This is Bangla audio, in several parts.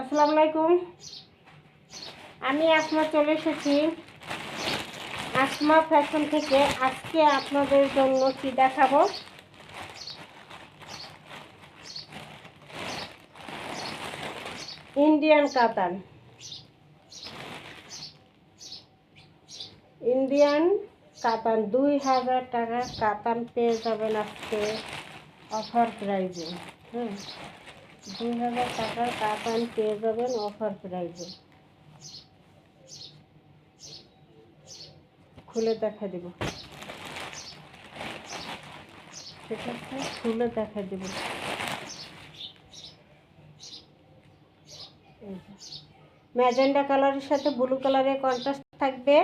আসসালামু আলাইকুম। আমি আসমা চলে এসেছি। আসমা ফ্যাশন থেকে আজকে আপনাদের জন্য কি দেখাবো? ইন্ডিয়ান কাতান। ইন্ডিয়ান কাতান, দুই হাজার টাকার কাতান পেয়ে যাবেন আজকে অফার প্রাইজে। হুম। দুই হাজার টাকার কাতান পেয়ে যাবেন অফার প্রাইজে খুলে দেখা দিব। আছে? খুলে দেখা দিব। ম্যাজেন্ডা কালারের সাথে ব্লু কালারের কন্ট্রাস্ট থাকবে।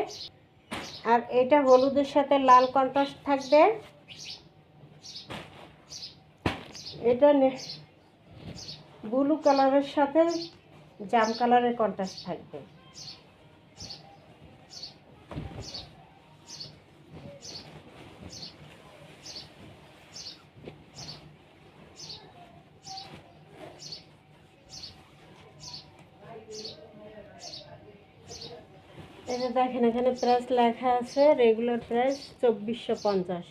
আর এটা হলুদের সাথে লাল কন্ট্রাস্ট থাকবে। এটা ব্লু কালারের সাথে জাম কালারের কন্ট্রাস্ট থাকবে। এটা দেখেন, এখানে প্রাইস লেখা আছে রেগুলার প্রাইস চব্বিশশো পঞ্চাশ।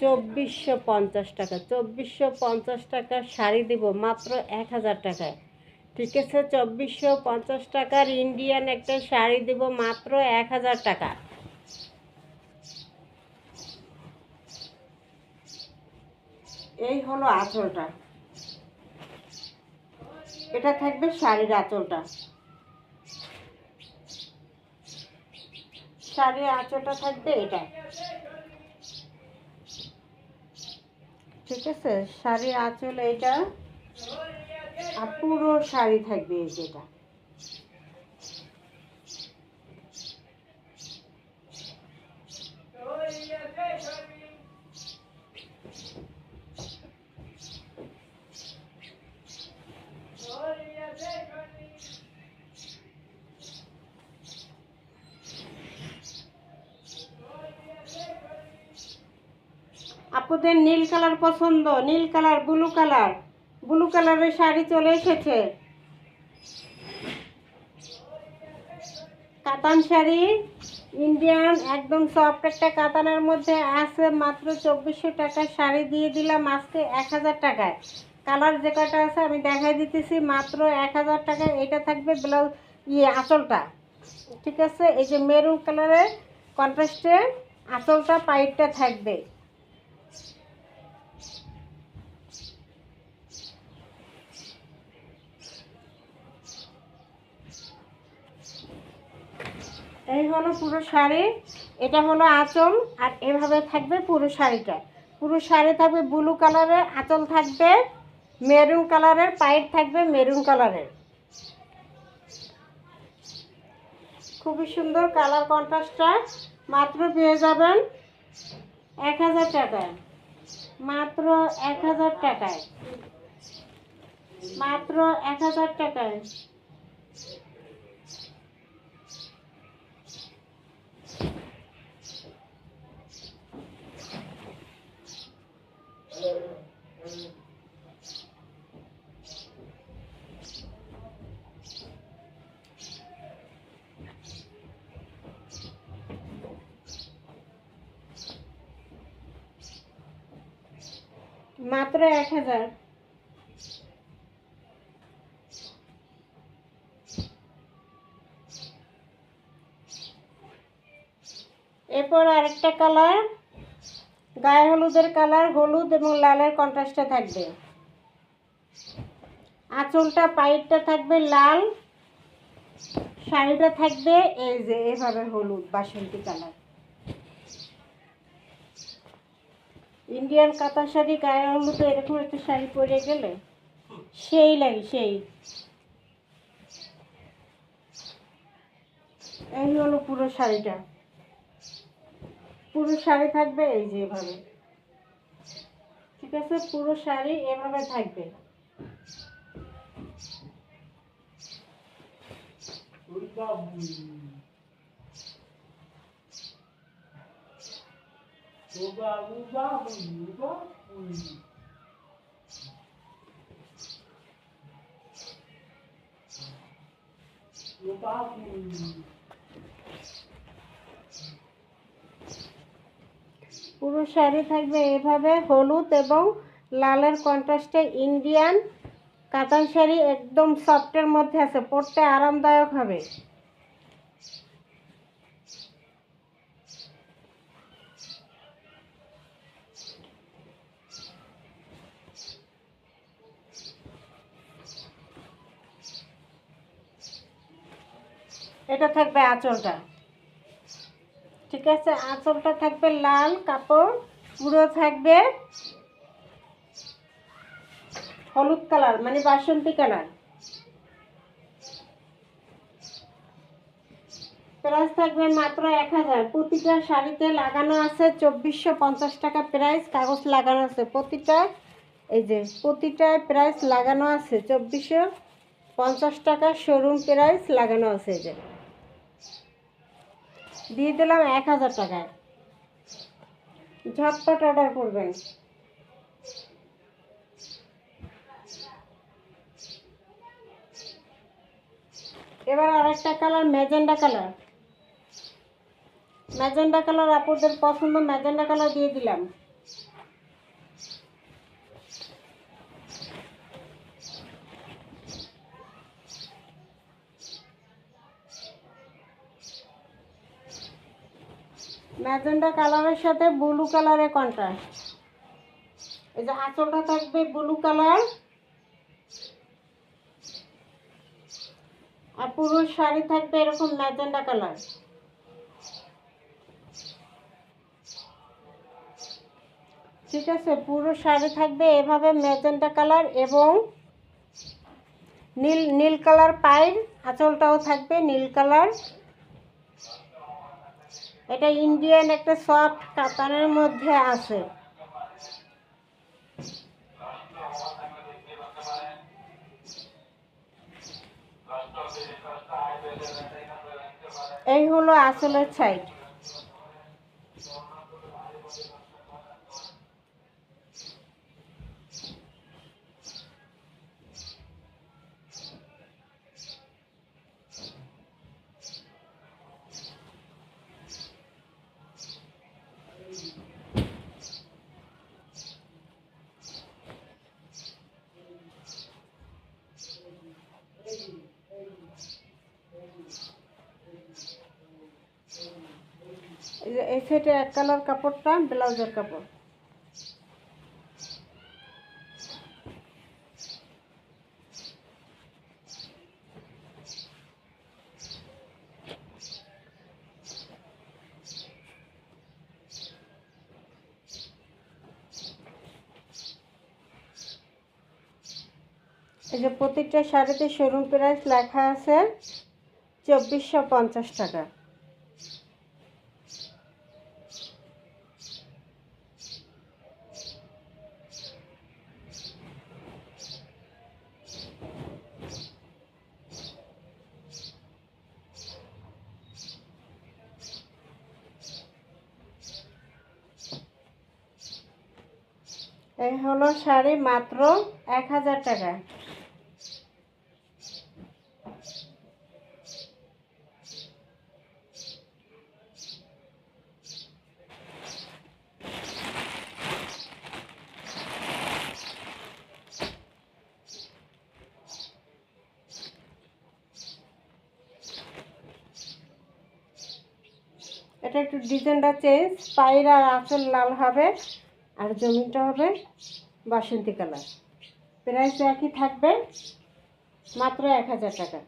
চব্বিশশো পঞ্চাশ টাকা। চব্বিশশো পঞ্চাশ টাকার শাড়ি দিব মাত্র এক হাজার টাকায়। ঠিক আছে, চব্বিশশো পঞ্চাশ টাকার ইন্ডিয়ান একটা শাড়ি দিব মাত্র এক হাজার টাকা। এই হলো আঁচলটা। এটা থাকবে শাড়ির আঁচলটা। শাড়ির আঁচলটা থাকবে এটা। ঠিক আছে? শাড়ির আঁচল এটা পুরো শাড়ি থাকবে এই যেটা আপনাদের নীল কালার পছন্দ, নীল কালার, ব্লু কালার। ব্লু কালারের শাড়ি চলে এসেছে। কাতান শাড়ি, ইন্ডিয়ান, একদম সফট একটা কাতানের মধ্যে আছে, মাত্র চব্বিশশো টাকার শাড়ি দিয়ে দিলাম, আজকে এক হাজার টাকায়। কালার যে কটা আছে আমি দেখাই দিতেছি, মাত্র এক হাজার টাকায়। এটা থাকবে ব্লাউজ ইয়ে আঁচলটা। ঠিক আছে? এই যে মেরুন কালারের কন্ট্রাস্টে আঁচলটা, পাইপটা থাকবে। এই হলো পুরো শাড়ি, এটা হলো আঁচল, আর এভাবে থাকবে পুরো শাড়িটা। পুরো শাড়ি থাকবে ব্লু কালারের আঁচল থাকবে মেরুন কালারের পাইপ থাকবে মেরুন কালারের খুবই সুন্দর কালার কন্ট্রাস্টটা মাত্র পেয়ে যাবেন এক হাজার টাকায়। মাত্র এক হাজার টাকায়। মাত্র এক হাজার টাকায়। মাত্র এক হাজার। এরপর আরেকটা কালার, গায়ে হলুদের কালার, হলুদ এবং লালের কন্ট্রাস্টে থাকবে। আঁচলটা, পাইপটা থাকবে লাল, শাড়িটা থাকবে এই যে, এভাবে হলুদ বাসন্তী কালার। ইন্ডিয়ান কাঁথা শাড়ি গায়ে হলুদ এরকম একটা শাড়ি পরে গেলে সেই লাগে, সেই। এই হলো পুরো শাড়িটা। পুরো শাড়ি থাকবে এই যে এভাবে। ঠিক আছে? পুরো শাড়ি এভাবে থাকবে। Uba, uba, uba, uba. পুরো শাড়ি থাকবে এভাবে হলুদ এবং লালের কন্ট্রাস্টে ইন্ডিয়ান কাতান শাড়ি একদম সফটের মধ্যে আছে পরতে আরামদায়ক হবে এটা থাকবে আঁচলটা। ঠিক আছে? আঁচলটা থাকবে লাল কাপড়, পুরো থাকবে হলুদ কালার মানে বাসন্তী কালার। প্রাইস থাকবে মাত্র এক হাজার। প্রতিটা শাড়িতে লাগানো আছে চব্বিশশো পঞ্চাশ টাকা প্রাইস, কাগজ লাগানো আছে প্রতিটা, এই যে প্রতিটায় প্রাইস লাগানো আছে চব্বিশশো পঞ্চাশ টাকা, শোরুম প্রাইস লাগানো আছে এই যে। দিয়ে দিলাম এক হাজার টাকায়। ঝটপট অর্ডার করবেন। এবার আরেকটা colour magenta colour magenta colour আপনাদের পছন্দ ম্যাজেন্ডা কালার দিয়ে দিলাম। ম্যাজেন্ডা কালারের সাথে ব্লু কালারের কন্ট্রাস্ট এই যে আঁচলটা থাকবে ব্লু কালার। আর পুরো শাড়ি থাকবে এরকম ম্যাজেন্ডা কালার। ঠিক আছে, পুরো শাড়ি থাকবে এভাবে ম্যাজেন্টা কালার এবং নীল নীল কালার পাইর আঁচলটাও থাকবে নীল কালার। এটা ইন্ডিয়ান একটা সফট কাতানের মধ্যে আছে। এই হলো আসলের সাইড এই যে এই সাইডে এক কালার কাপড়টা, ব্লাউজের কাপড়। এই যে প্রত্যেকটা শাড়িতে শোরুম প্রাইস লেখা আছে চব্বিশশো পঞ্চাশ টাকা। এই হলো শাড়ি মাত্র এক হাজার টাকা। এটা একটু ডিজাইনটা চেঞ্জ, পায়ের আর আঁচল লাল হবে। আর জমিনটা হবে বাসন্তী কালার। প্রাইস একই থাকবে মাত্র এক হাজার টাকা।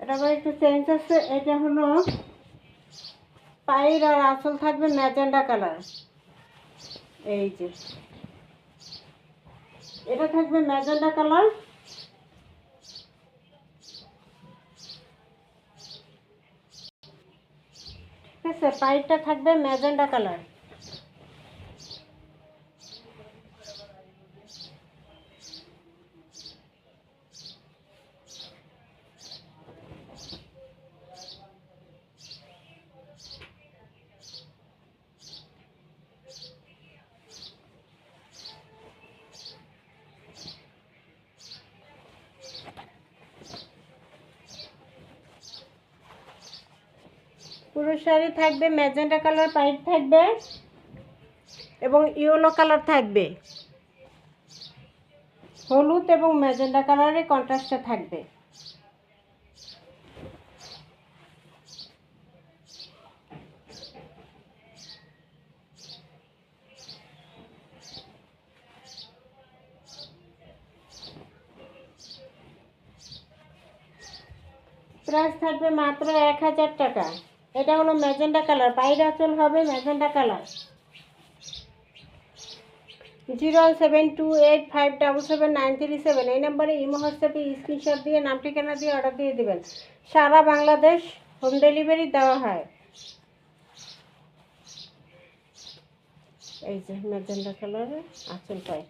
এটা আবার একটু চেঞ্জ আছে, এটা হলো পায়ের আর আসল থাকবে ম্যাজেন্ডা কালার। এই যে। এটা থাকবে ম্যাজেন্ডা কালার। ঠিক আছে পাইপটা থাকবে ম্যাজেন্ডা কালার। পুরো শাড়ি থাকবে, ম্যাজেন্টা কালার পাইপ থাকবে এবং ইয়েলো কালার থাকবে। হলুদ এবং ম্যাজেন্ডা কালারের কন্ট্রাস্টে থাকবে। প্রাইস থাকবে মাত্র এক হাজার টাকা। এটা হলো ম্যাজেন্টা কালার বাইরে আঁচল হবে magenta colour. Zero seven two eight five double seven nine three seven, এই নাম্বারে ইমো, হোয়াটসঅ্যাপে, স্ক্রিনশট দিয়ে নাম, ঠিকানা দিয়ে অর্ডার দিয়ে দেবেন। সারা বাংলাদেশ হোম ডেলিভারি দেওয়া হয়। এই যে ম্যাজেন্টা কালারের আঁচল পাই